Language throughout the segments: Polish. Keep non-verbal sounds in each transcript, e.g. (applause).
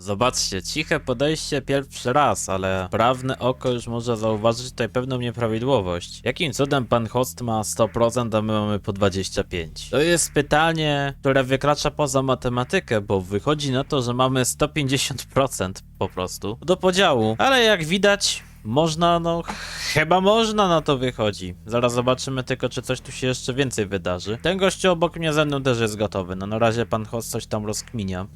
Zobaczcie, ciche podejście pierwszy raz, ale prawne oko już może zauważyć tutaj pewną nieprawidłowość. Jakim cudem pan host ma 100%, a my mamy po 25%? To jest pytanie, które wykracza poza matematykę, bo wychodzi na to, że mamy 150% po prostu do podziału. Ale jak widać, można, no chyba można na to wychodzi. Zaraz zobaczymy tylko, czy coś tu się jeszcze więcej wydarzy. Ten gościu obok mnie ze mną też jest gotowy. No na razie pan host coś tam rozkminia.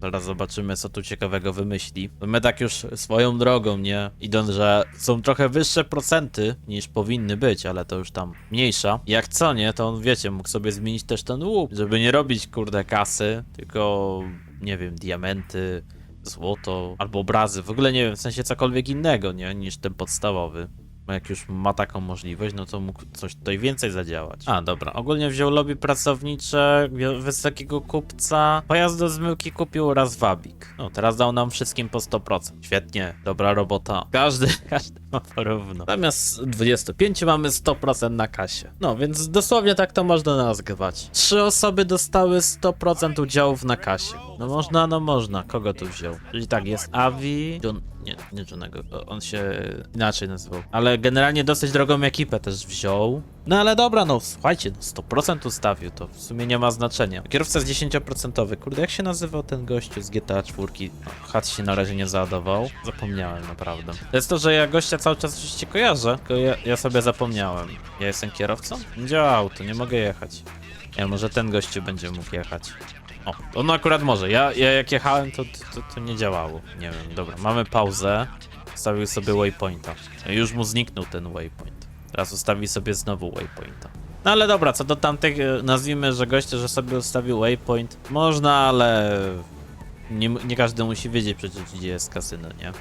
Zaraz zobaczymy, co tu ciekawego wymyśli. My tak już swoją drogą, nie? Idąc, że są trochę wyższe procenty niż powinny być, ale to już tam mniejsza. Jak co, nie? To on, wiecie, mógł sobie zmienić też ten łuk, żeby nie robić, kurde, kasy, tylko, nie wiem, diamenty, złoto albo obrazy. W ogóle nie wiem, w sensie cokolwiek innego, nie? Niż ten podstawowy. Bo jak już ma taką możliwość, no to mógł coś tutaj więcej zadziałać. A, dobra. Ogólnie wziął lobby pracownicze, wysokiego kupca, pojazd do zmyłki kupił oraz wabik. No, teraz dał nam wszystkim po 100%. Świetnie, dobra robota. Każdy, (laughs) każdy ma porówno. Zamiast 25 mamy 100% na kasie. No, więc dosłownie tak to można nazwać. Trzy osoby dostały 100% udziałów na kasie. No można, no można. Kogo tu wziął? Czyli tak, jest Avi, John, nie, nie Johnego, on się inaczej nazywał. Ale generalnie dosyć drogą ekipę też wziął. No ale dobra, no słuchajcie, no 100% ustawił, to w sumie nie ma znaczenia. Kierowca jest 10%. Kurde, jak się nazywał ten gościu z GTA 4? No, Hat się na razie nie załadował. Zapomniałem naprawdę. To jest to, że ja gościa cały czas oczywiście kojarzę, tylko ja, ja sobie zapomniałem. Ja jestem kierowcą? Działa auto, nie mogę jechać. Nie, może ten gościu będzie mógł jechać. O, on akurat może. Ja, ja jak jechałem, to, to, to nie działało. Nie wiem, dobra. Mamy pauzę. Ustawił sobie waypointa. Już mu zniknął ten waypoint. Teraz ustawi sobie znowu waypointa. No ale dobra, co do tamtych, e, nazwijmy, że goście, że sobie ustawił waypoint. Można, ale nie, nie każdy musi wiedzieć przecież, gdzie jest kasyno, nie?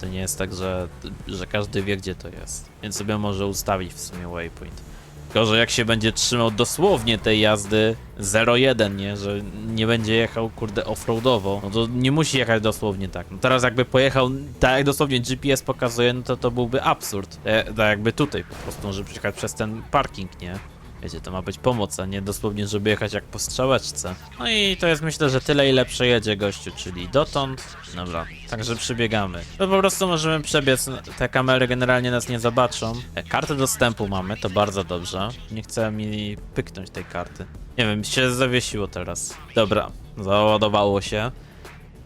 To nie jest tak, że, że każdy wie, gdzie to jest. Więc sobie może ustawić w sumie waypoint. Tylko, że jak się będzie trzymał dosłownie tej jazdy 0-1, nie? Że nie będzie jechał, kurde, offroadowo, no to nie musi jechać dosłownie tak. No teraz jakby pojechał tak jak dosłownie GPS pokazuje, no to to byłby absurd. E, tak jakby tutaj po prostu może przejechać przez ten parking, nie? Wiecie, to ma być pomoc, a nie dosłownie, żeby jechać jak po strzałeczce. No i to jest myślę, że tyle ile przejedzie gościu, czyli dotąd. Dobra, także przybiegamy. To po prostu możemy przebiec, te kamery generalnie nas nie zobaczą. E, Kartę dostępu mamy, to bardzo dobrze. Nie chcę mi pyknąć tej karty. Nie wiem, się zawiesiło teraz. Dobra, załadowało się.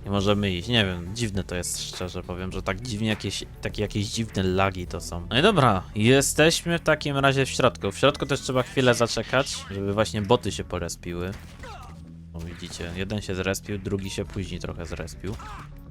Nie możemy iść, nie wiem, dziwne to jest szczerze powiem, że tak dziwnie jakieś, takie jakieś dziwne lagi to są. No i dobra, jesteśmy w takim razie w środku. W środku też trzeba chwilę zaczekać, żeby właśnie boty się porespiły. O, widzicie, jeden się zrespił, drugi się później trochę zrespił.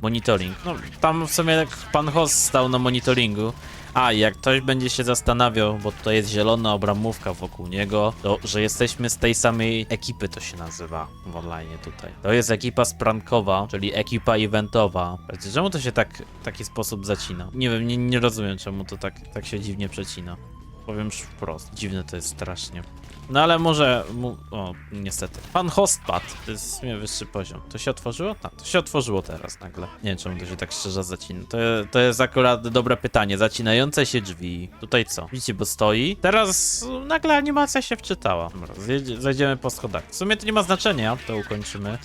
Monitoring. No, tam w sumie pan host stał na monitoringu. A, jak ktoś będzie się zastanawiał, bo tutaj jest zielona obramówka wokół niego, to że jesteśmy z tej samej ekipy, to się nazywa w online tutaj. To jest ekipa sprankowa, czyli ekipa eventowa. Czemu to się tak w taki sposób zacina? Nie wiem, nie, nie rozumiem, czemu to tak, tak się dziwnie przecina. Powiem już wprost, dziwne to jest strasznie. No ale może. Mu... O, niestety. Pan host padł. To jest sumie wyższy poziom. To się otworzyło? Tak, to się otworzyło teraz nagle. Nie wiem, czemu to się tak szczerze zacina. To, to jest akurat dobre pytanie. Zacinające się drzwi. Tutaj co? Widzicie, bo stoi. Teraz nagle animacja się wczytała. Dobra, zjedzie, zejdziemy po schodach. W sumie to nie ma znaczenia. To ukończymy.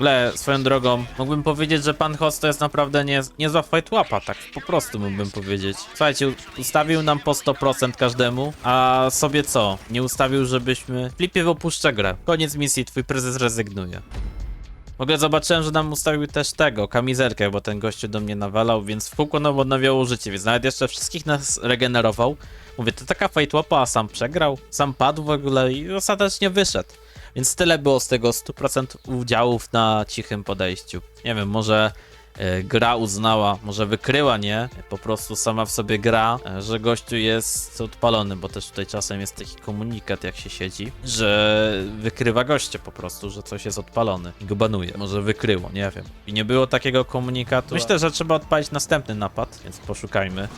Ogóle, swoją drogą, mógłbym powiedzieć, że pan host to jest naprawdę nie, niezła fight tak po prostu mógłbym powiedzieć. Słuchajcie, ustawił nam po 100% każdemu, a sobie co? Nie ustawił, żebyśmy... Flipie opuszcza grę. Koniec misji, twój prezes rezygnuje. W ogóle zobaczyłem, że nam ustawił też tego, kamizelkę, bo ten gościu do mnie nawalał, więc w kółko nam odnawiało życie, więc nawet jeszcze wszystkich nas regenerował. Mówię, to taka fight łapa, a sam przegrał, sam padł w ogóle i ostatecznie wyszedł. Więc tyle było z tego 100% udziałów na cichym podejściu. Nie wiem, może e, gra uznała, może wykryła, nie? Po prostu sama w sobie gra, e, że gościu jest odpalony, bo też tutaj czasem jest taki komunikat, jak się siedzi, że wykrywa goście po prostu, że coś jest odpalony i go banuje. Może wykryło, nie wiem. I nie było takiego komunikatu. Myślę, że trzeba odpalić następny napad, więc poszukajmy.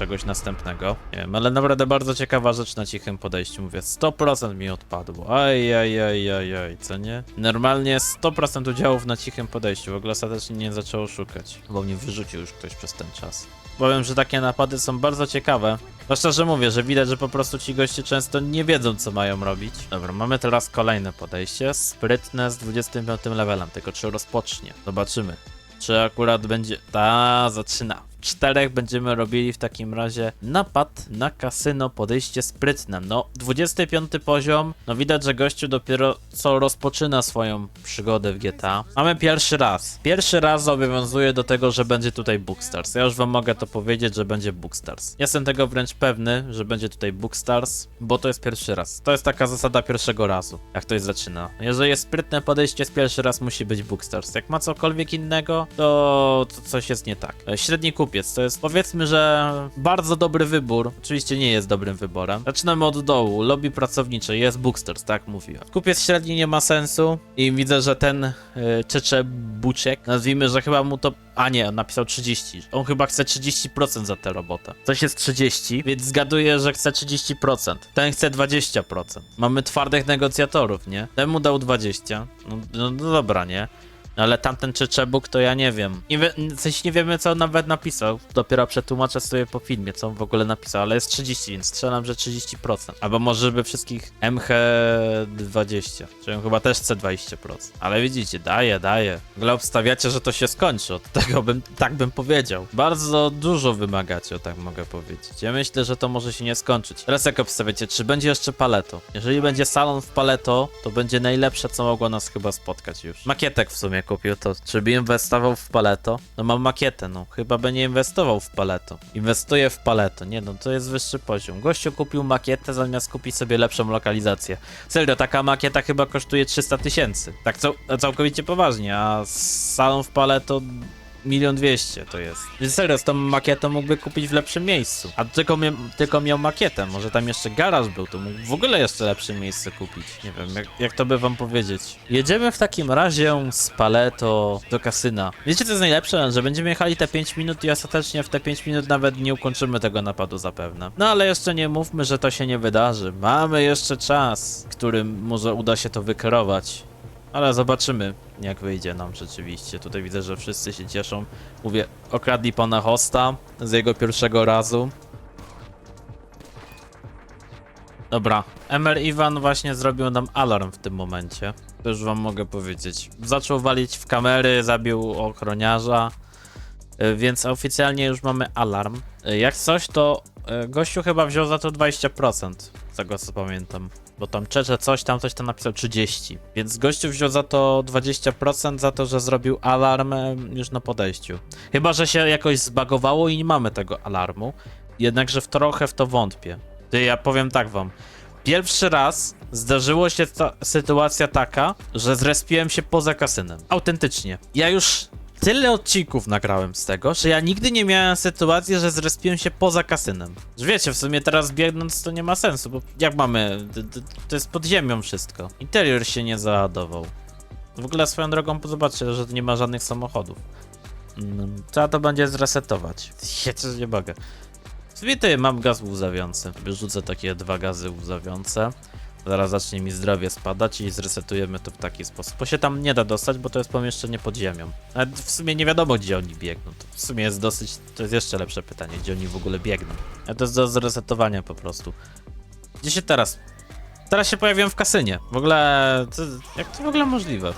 Czegoś następnego. Nie wiem, ale naprawdę bardzo ciekawa rzecz na cichym podejściu. Mówię, 100% mi odpadło. Aj, aj, aj, aj, aj, co nie? Normalnie 100% udziałów na cichym podejściu. W ogóle ostatecznie nie zaczęło szukać, bo mnie wyrzucił już ktoś przez ten czas. Powiem, że takie napady są bardzo ciekawe. Zwłaszcza, że mówię, że widać, że po prostu ci goście często nie wiedzą, co mają robić. Dobra, mamy teraz kolejne podejście. Sprytne z 25 levelem, tylko czy rozpocznie? Zobaczymy. Czy akurat będzie... Ta, zaczyna. Czterech będziemy robili w takim razie napad na kasyno, podejście sprytne. No, 25 poziom, no widać, że gościu dopiero co rozpoczyna swoją przygodę w GTA. Mamy pierwszy raz. Pierwszy raz zobowiązuje do tego, że będzie tutaj Bookstars. Ja już wam mogę to powiedzieć, że będzie Bookstars. Jestem tego wręcz pewny, że będzie tutaj Bookstars, bo to jest pierwszy raz. To jest taka zasada pierwszego razu, jak ktoś zaczyna. Jeżeli jest sprytne podejście z pierwszy raz, musi być Bookstars. Jak ma cokolwiek innego, to, to coś jest nie tak. E, Średni kupiec to jest powiedzmy, że bardzo dobry wybór. Oczywiście nie jest dobrym wyborem. Zaczynamy od dołu. Lobby pracownicze jest Bookstars, tak mówiłem. Kupiec średni nie ma sensu i widzę, że ten y, Czecze Buczek, nazwijmy, że chyba mu to. A nie, on napisał 30. On chyba chce 30% za tę robotę. Coś jest 30, więc zgaduję, że chce 30%. Ten chce 20%. Mamy twardych negocjatorów, nie? Ten mu dał 20. No, no, no dobra, nie? No Ale tamten Czeczebuk to ja nie wiem. Nie wie, w sensie nie wiemy co on nawet napisał. Dopiero przetłumaczę sobie po filmie, co on w ogóle napisał, ale jest 30, więc strzelam, że 30%. Albo może żeby wszystkich MH20, czyli chyba też chce 20%. Ale widzicie, daje, daje. W ogóle obstawiacie, że to się skończy, od tego bym, tak bym powiedział. Bardzo dużo wymagacie, tak mogę powiedzieć. Ja myślę, że to może się nie skończyć. Teraz jak obstawiacie, czy będzie jeszcze paleto? Jeżeli będzie salon w paleto, to będzie najlepsze, co mogło nas chyba spotkać już. Makietek w sumie kupił, to czy by inwestował w paleto? No mam makietę, no. Chyba by nie inwestował w paleto. Inwestuje w paleto. Nie no, to jest wyższy poziom. Gościu kupił makietę zamiast kupić sobie lepszą lokalizację. Serio, taka makieta chyba kosztuje 300 tysięcy. Tak cał całkowicie poważnie, a salon w paleto milion dwieście to jest. Więc serio, z tą makietą mógłby kupić w lepszym miejscu. A tylko, mia tylko miał makietę, może tam jeszcze garaż był, to mógł w ogóle jeszcze lepsze miejsce kupić. Nie wiem, jak, jak to by wam powiedzieć. Jedziemy w takim razie z Paleto do kasyna. Wiecie co jest najlepsze? Że będziemy jechali te 5 minut i ostatecznie w te 5 minut nawet nie ukończymy tego napadu zapewne. No ale jeszcze nie mówmy, że to się nie wydarzy. Mamy jeszcze czas, którym może uda się to wykierować. Ale zobaczymy, jak wyjdzie nam rzeczywiście. Tutaj widzę, że wszyscy się cieszą. Mówię, okradli pana hosta z jego pierwszego razu. Dobra, Emer Iwan właśnie zrobił nam alarm w tym momencie. To już wam mogę powiedzieć. Zaczął walić w kamery, zabił ochroniarza, y, więc oficjalnie już mamy alarm. Y, Jak coś, to y, gościu chyba wziął za to 20%, z tego co pamiętam. Bo tam Czecze coś tam, coś tam napisał 30. Więc gościu wziął za to 20% za to, że zrobił alarm już na podejściu. Chyba, że się jakoś zbagowało i nie mamy tego alarmu. Jednakże w trochę w to wątpię. Ty, ja powiem tak wam. Pierwszy raz zdarzyło się ta sytuacja taka, że zrespiłem się poza kasynem. Autentycznie. Ja już tyle odcinków nagrałem z tego, że ja nigdy nie miałem sytuacji, że zrespiłem się poza kasynem. Że wiecie, w sumie teraz biegnąc to nie ma sensu, bo jak mamy, to jest pod ziemią wszystko. Interior się nie załadował. W ogóle swoją drogą zobaczcie, że nie ma żadnych samochodów. Mm, Trzeba to będzie zresetować. (laughs) Ja nie mogę. Zwity, mam gaz łzawiący. Wyrzucę takie dwa gazy łzawiące. Zaraz zacznie mi zdrowie spadać i zresetujemy to w taki sposób. Bo się tam nie da dostać, bo to jest pomieszczenie pod ziemią. Nawet w sumie nie wiadomo, gdzie oni biegną. To w sumie jest dosyć. To jest jeszcze lepsze pytanie, gdzie oni w ogóle biegną. A to jest do zresetowania po prostu. Gdzie się teraz? Teraz się pojawiłem w kasynie. W ogóle. To, jak to w ogóle możliwe?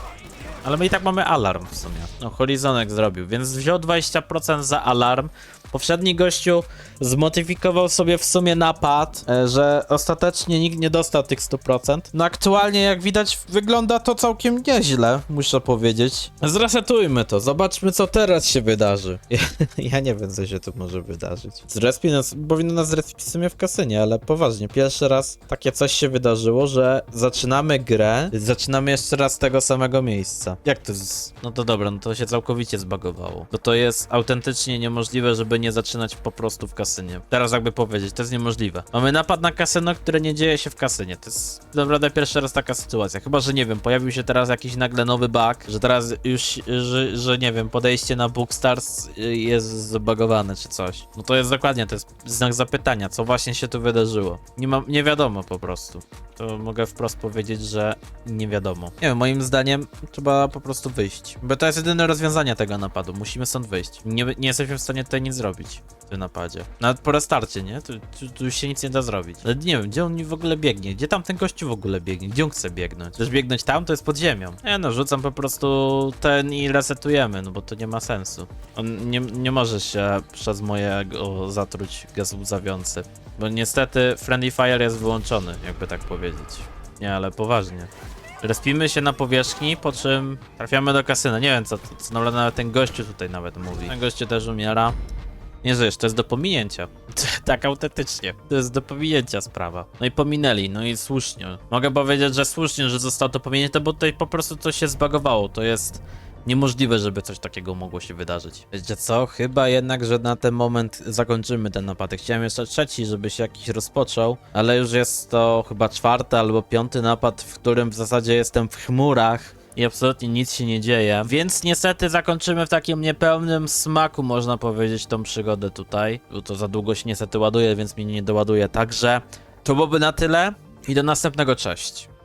Ale my i tak mamy alarm w sumie. No, Horizonek zrobił, więc wziął 20% za alarm. Poprzedni gościu zmodyfikował sobie w sumie napad, e, że ostatecznie nikt nie dostał tych 100%. No aktualnie jak widać wygląda to całkiem nieźle, muszę powiedzieć. Zresetujmy to, zobaczmy co teraz się wydarzy. (laughs) Ja, nie wiem co się tu może wydarzyć. Zrespi nas, powinno nas zrespić w sumie w kasynie, ale poważnie, pierwszy raz takie coś się wydarzyło, że zaczynamy grę, zaczynamy jeszcze raz z tego samego miejsca. Jak to jest? No to dobra, no to się całkowicie zbagowało. Bo to jest autentycznie niemożliwe, żeby nie zaczynać po prostu w kasynie. Teraz jakby powiedzieć, to jest niemożliwe. Mamy napad na kasyno, które nie dzieje się w kasynie. To jest naprawdę pierwszy raz taka sytuacja. Chyba, że nie wiem, pojawił się teraz jakiś nagle nowy bug, że teraz już, że, że nie wiem, podejście na Bookstars y, jest zbagowane czy coś. No to jest dokładnie, to jest znak zapytania, co właśnie się tu wydarzyło. Nie mam, nie wiadomo po prostu. To mogę wprost powiedzieć, że nie wiadomo. Nie wiem, moim zdaniem trzeba po prostu wyjść. Bo to jest jedyne rozwiązanie tego napadu. Musimy stąd wyjść. Nie, nie jesteśmy w stanie tutaj nic zrobić w tym napadzie. Nawet po restarcie, nie? Tu, tu, tu się nic nie da zrobić. Ale nie wiem, gdzie on w ogóle biegnie? Gdzie tam ten gościu w ogóle biegnie? Gdzie on chce biegnąć? Chcesz biegnąć tam? To jest pod ziemią. Nie no, rzucam po prostu ten i resetujemy, no bo to nie ma sensu. On nie, nie może się przez mojego zatruć gaz łzawiący. Bo niestety Friendly Fire jest wyłączony, jakby tak powiedzieć. Nie, ale poważnie. Respimy się na powierzchni, po czym trafiamy do kasyna. Nie wiem, co, co nawet ten gościu tutaj nawet mówi. Ten gościu też umiera. Nie żyjesz, to jest do pominięcia. (laughs) tak autentycznie. To jest do pominięcia sprawa. No i pominęli, no i słusznie. Mogę powiedzieć, że słusznie, że zostało to pominięte, bo tutaj po prostu coś się zbagowało. To jest niemożliwe, żeby coś takiego mogło się wydarzyć. Wiecie co? Chyba jednak, że na ten moment zakończymy ten napad. Chciałem jeszcze trzeci, żeby się jakiś rozpoczął, ale już jest to chyba czwarty albo piąty napad, w którym w zasadzie jestem w chmurach i absolutnie nic się nie dzieje. Więc niestety zakończymy w takim niepełnym smaku, można powiedzieć, tą przygodę tutaj. Bo to za długo się niestety ładuje, więc mnie nie doładuje. Także to byłoby na tyle i do następnego, cześć.